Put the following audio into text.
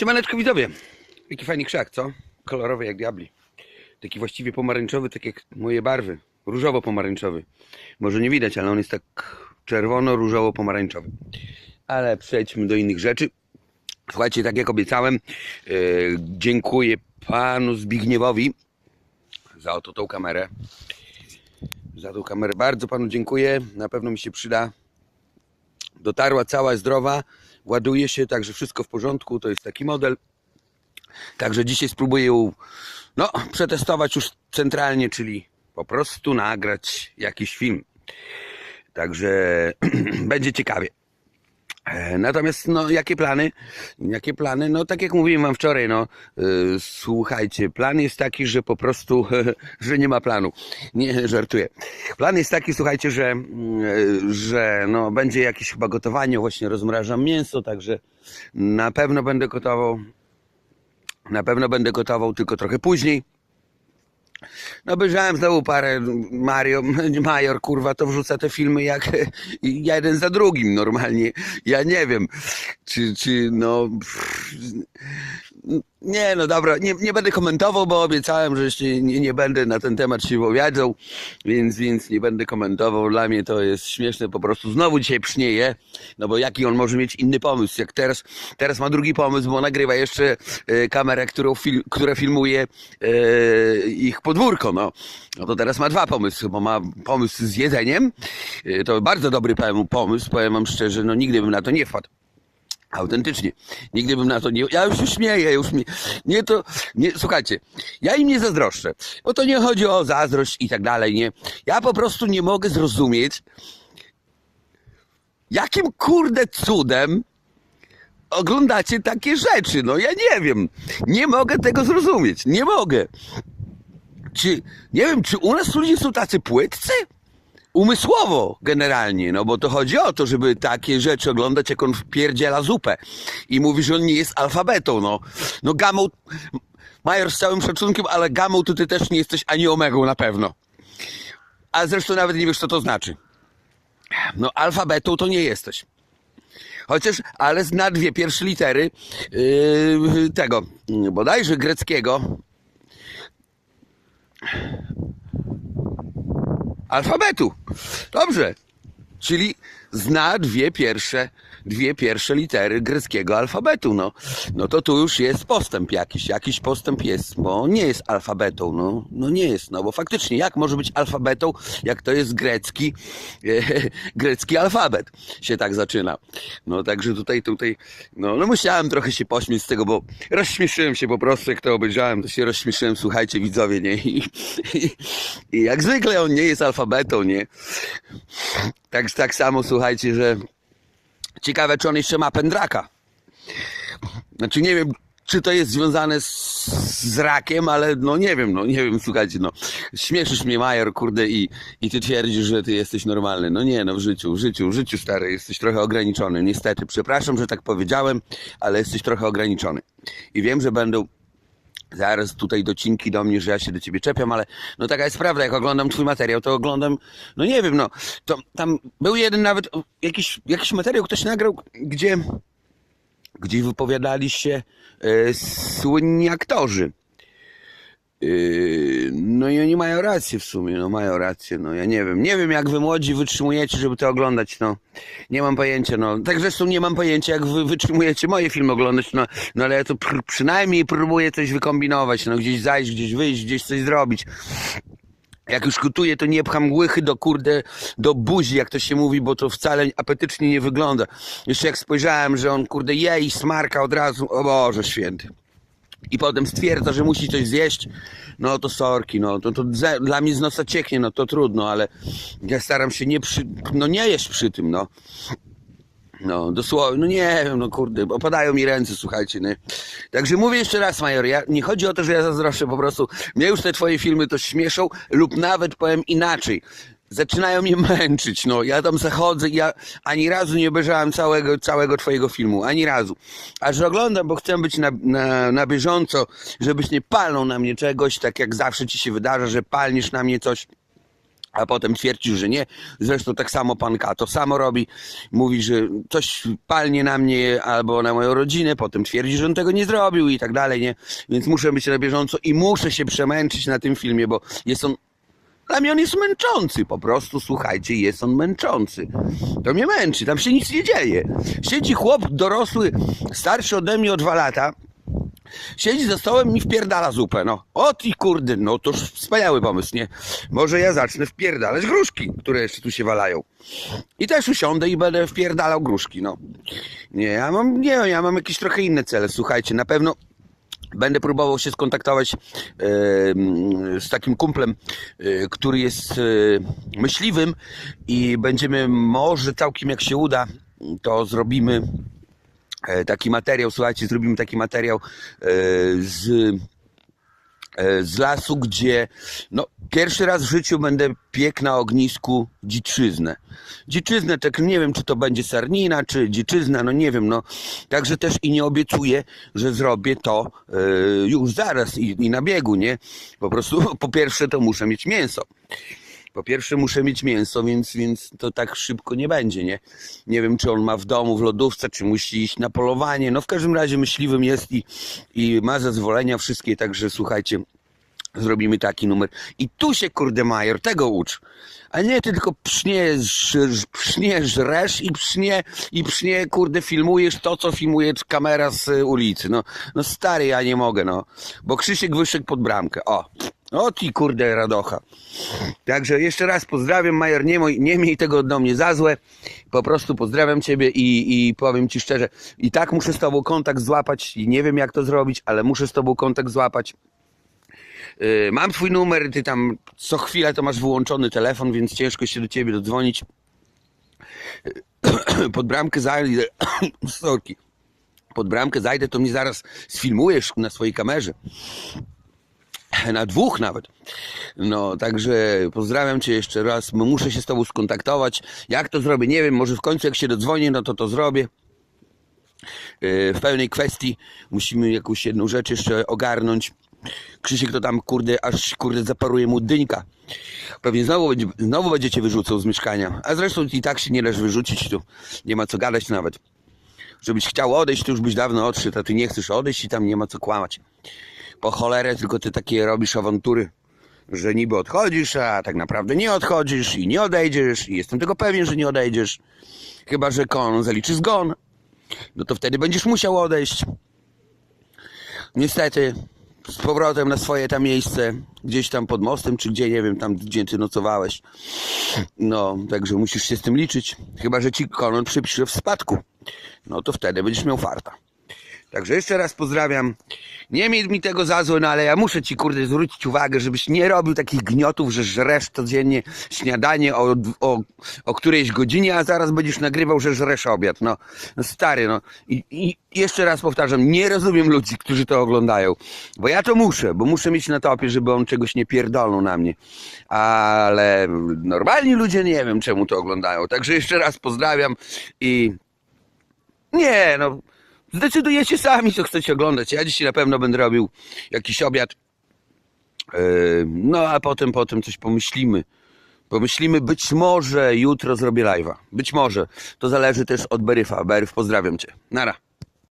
Siemaneczko widzowie. Jaki fajny krzak, co? Kolorowy jak diabli. Taki właściwie pomarańczowy, tak jak moje barwy. Różowo-pomarańczowy. Może nie widać, ale on jest tak czerwono-różowo-pomarańczowy. Ale przejdźmy do innych rzeczy. Słuchajcie, tak jak obiecałem, yy, dziękuję panu Zbigniewowi za oto tą kamerę. Za tą kamerę bardzo panu dziękuję. Na pewno mi się przyda. Dotarła cała zdrowa, ładuje się, także wszystko w porządku. To jest taki model. Także dzisiaj spróbuję ją no, przetestować już centralnie, czyli po prostu nagrać jakiś film. Także będzie ciekawie. E, Natomiast, no, jakie plany? Jakie plany? No, tak jak mówiłem wam wczoraj, no, y, słuchajcie, plan jest taki, że po prostu, że nie ma planu. Nie, żartuję. Plan jest taki, słuchajcie, że, mm, y, że, no, będzie jakieś chyba gotowanie, właśnie rozmrażam mięso, także na pewno będę gotował, na pewno będę gotował, tylko trochę później. No obejrzałem znowu parę Mario, Major, kurwa, to wrzuca te filmy jak jeden za drugim normalnie. Ja nie wiem, czy, czy no... pff, Nie, no dobra, nie, nie będę komentował, bo obiecałem, że się nie, nie będę na ten temat się wypowiadał, więc, więc nie będę komentował. Dla mnie to jest śmieszne, po prostu znowu dzisiaj psznieje, no bo jaki on może mieć inny pomysł, jak teraz, teraz ma drugi pomysł, bo nagrywa jeszcze e, kamerę, którą fil, która filmuje e, ich podwórko, no. No to teraz ma dwa pomysły, bo ma pomysł z jedzeniem, e, to bardzo dobry pomysł, powiem wam szczerze, no nigdy bym na to nie wpadł. Autentycznie. Nigdy bym na to nie. Ja już się śmieję, już mi. Nie to. Nie, słuchajcie, ja im nie zazdroszczę. Bo to nie chodzi o zazdrość i tak dalej, nie. Ja po prostu nie mogę zrozumieć, jakim kurde cudem oglądacie takie rzeczy. No ja nie wiem. Nie mogę tego zrozumieć. Nie mogę. Czy. Nie wiem, czy u nas ludzie są tacy płytcy? Umysłowo generalnie, no bo to chodzi o to, żeby takie rzeczy oglądać, jak on wpierdziela zupę i mówi, że on nie jest alfabetą, no. No gamą, Major z całym szacunkiem, ale gamą to ty też nie jesteś ani omegą na pewno. A zresztą nawet nie wiesz, co to znaczy. No alfabetą to nie jesteś. Chociaż, ale zna dwie pierwsze litery yy, tego, bodajże greckiego, alfabetu. Dobrze. Czyli zna dwie pierwsze, dwie pierwsze litery greckiego alfabetu, no. No to tu już jest postęp jakiś, jakiś postęp jest, bo nie jest alfabetą, no. No nie jest, no bo faktycznie jak może być alfabetą, jak to jest grecki, e, grecki alfabet się tak zaczyna. No także tutaj, tutaj, no, no musiałem trochę się pośmieć z tego, bo rozśmieszyłem się po prostu, jak to obejrzałem, to się rozśmieszyłem, słuchajcie widzowie, nie? I, i, i jak zwykle on nie jest alfabetą, nie? Tak, tak samo słuchajcie, że ciekawe, czy on jeszcze ma pędraka. Znaczy nie wiem, czy to jest związane z, z rakiem, ale no nie wiem, no nie wiem, słuchajcie, no. Śmieszysz mnie, Major, kurde, i, i ty twierdzisz, że ty jesteś normalny. No nie, no w życiu, w życiu, w życiu, stary, jesteś trochę ograniczony, niestety. Przepraszam, że tak powiedziałem, ale jesteś trochę ograniczony. I wiem, że będą zaraz tutaj docinki do mnie, że ja się do ciebie czepiam, ale no taka jest prawda, jak oglądam twój materiał, to oglądam, no nie wiem, no, to tam był jeden nawet, jakiś, jakiś materiał ktoś nagrał, gdzie, gdzie wypowiadali się e, słynni aktorzy. Yy, no i oni mają rację w sumie, no mają rację, no ja nie wiem, nie wiem jak wy młodzi wytrzymujecie, żeby to oglądać, no. Nie mam pojęcia, no. Tak zresztą nie mam pojęcia jak wy wytrzymujecie moje filmy oglądać, no, no ale ja to pr przynajmniej próbuję coś wykombinować, no. Gdzieś zajść, gdzieś wyjść, gdzieś coś zrobić. Jak już gotuję, to nie pcham łychy do kurde, do buzi, jak to się mówi, bo to wcale apetycznie nie wygląda. Jeszcze jak spojrzałem, że on kurde je i smarka od razu, o Boże święty i potem stwierdza, że musi coś zjeść, no to sorki, no to, to dla mnie z nosa cieknie, no to trudno, ale ja staram się nie przy, no nie jeść przy tym, no. No, dosłownie, no nie wiem, no kurde, opadają mi ręce, słuchajcie, nie? Także mówię jeszcze raz, Major, ja, nie chodzi o to, że ja zazdroszczę, po prostu mnie już te twoje filmy to śmieszą lub nawet powiem inaczej. Zaczynają mnie męczyć, no, ja tam zachodzę i ja ani razu nie obejrzałem całego, całego twojego filmu, ani razu. A że oglądam, bo chcę być na, na, na bieżąco, żebyś nie palnął na mnie czegoś, tak jak zawsze ci się wydarza, że palniesz na mnie coś, a potem twierdzisz, że nie. Zresztą tak samo pan K to samo robi. Mówi, że coś palnie na mnie albo na moją rodzinę, potem twierdzi, że on tego nie zrobił i tak dalej, nie? Więc muszę być na bieżąco i muszę się przemęczyć na tym filmie, bo jest on dla mnie on jest męczący, po prostu słuchajcie, jest on męczący. To mnie męczy, tam się nic nie dzieje. Siedzi chłop dorosły, starszy ode mnie o dwa lata, siedzi za stołem i wpierdala zupę, no. O ty kurde, no to wspaniały pomysł, nie? Może ja zacznę wpierdalać gruszki, które jeszcze tu się walają. I też usiądę i będę wpierdalał gruszki, no. Nie, ja mam, nie, ja mam jakieś trochę inne cele, słuchajcie, na pewno Będę próbował się skontaktować e, z takim kumplem, e, który jest e, myśliwym i będziemy może całkiem jak się uda, to zrobimy taki materiał, słuchajcie, zrobimy taki materiał z z lasu, gdzie no, pierwszy raz w życiu będę piekł na ognisku dziczyznę. Dziczyznę, tak nie wiem, czy to będzie sarnina, czy dziczyzna, no nie wiem, no. Także też i nie obiecuję, że zrobię to e, już zaraz i, i na biegu, nie? Po prostu po pierwsze to muszę mieć mięso. Po pierwsze muszę mieć mięso, więc, więc to tak szybko nie będzie, nie? Nie wiem, czy on ma w domu, w lodówce, czy musi iść na polowanie. No w każdym razie myśliwym jest i, i ma zezwolenia wszystkie, także słuchajcie, zrobimy taki numer. I tu się, kurde, major, tego ucz. A nie ty tylko psznie, psznie żresz i psznie, i psznie, kurde, filmujesz to, co filmuje kamera z ulicy. No, no stary, ja nie mogę, no. Bo Krzysiek wyszedł pod bramkę. O, o ty, kurde, radocha. Także jeszcze raz pozdrawiam, Major, nie, moj, nie miej tego do mnie za złe. Po prostu pozdrawiam ciebie i, i powiem ci szczerze, i tak muszę z tobą kontakt złapać i nie wiem jak to zrobić, ale muszę z tobą kontakt złapać. Yy, Mam twój numer, ty tam co chwilę to masz wyłączony telefon, więc ciężko się do ciebie dodzwonić. Yy, Pod bramkę zajdę, sorki, pod bramkę zajdę, to mnie zaraz sfilmujesz na swojej kamerze. Na dwóch nawet. No, także pozdrawiam cię jeszcze raz. Muszę się z tobą skontaktować. Jak to zrobię? Nie wiem, może w końcu jak się dodzwonię, no to to zrobię. Yy, W pełnej kwestii musimy jakąś jedną rzecz jeszcze ogarnąć. Krzysiek to tam, kurde, aż kurde zaparuje mu dyńka. Pewnie znowu, będzie, znowu będziecie wyrzucał z mieszkania. A zresztą i tak się nie dasz wyrzucić, tu nie ma co gadać nawet. Żebyś chciał odejść, to już byś dawno odszedł, a ty nie chcesz odejść i tam nie ma co kłamać. Po cholerę tylko ty takie robisz awantury, że niby odchodzisz, a tak naprawdę nie odchodzisz i nie odejdziesz i jestem tego pewien, że nie odejdziesz. Chyba, że kon zaliczy zgon, no to wtedy będziesz musiał odejść. Niestety, z powrotem na swoje tam miejsce, gdzieś tam pod mostem, czy gdzie, nie wiem, tam gdzie ty nocowałeś. No, także musisz się z tym liczyć. Chyba, że ci konon przypisze w spadku. No to wtedy będziesz miał farta. Także jeszcze raz pozdrawiam. Nie miej mi tego za złe, no ale ja muszę ci kurde zwrócić uwagę, żebyś nie robił takich gniotów, że żresz codziennie śniadanie o, o, o którejś godzinie, a zaraz będziesz nagrywał, że żresz obiad. No, no stary, no. I, I jeszcze raz powtarzam, nie rozumiem ludzi, którzy to oglądają. Bo ja to muszę, bo muszę mieć na topie, żeby on czegoś nie pierdolnął na mnie. Ale normalni ludzie nie wiem, czemu to oglądają. Także jeszcze raz pozdrawiam i nie, no. Zdecydujecie sami, co chcecie oglądać. Ja dzisiaj na pewno będę robił jakiś obiad. Yy, No, a potem, potem coś pomyślimy. Pomyślimy, być może jutro zrobię live'a. Być może. To zależy też od Beryfa. Beryf, pozdrawiam cię. Nara.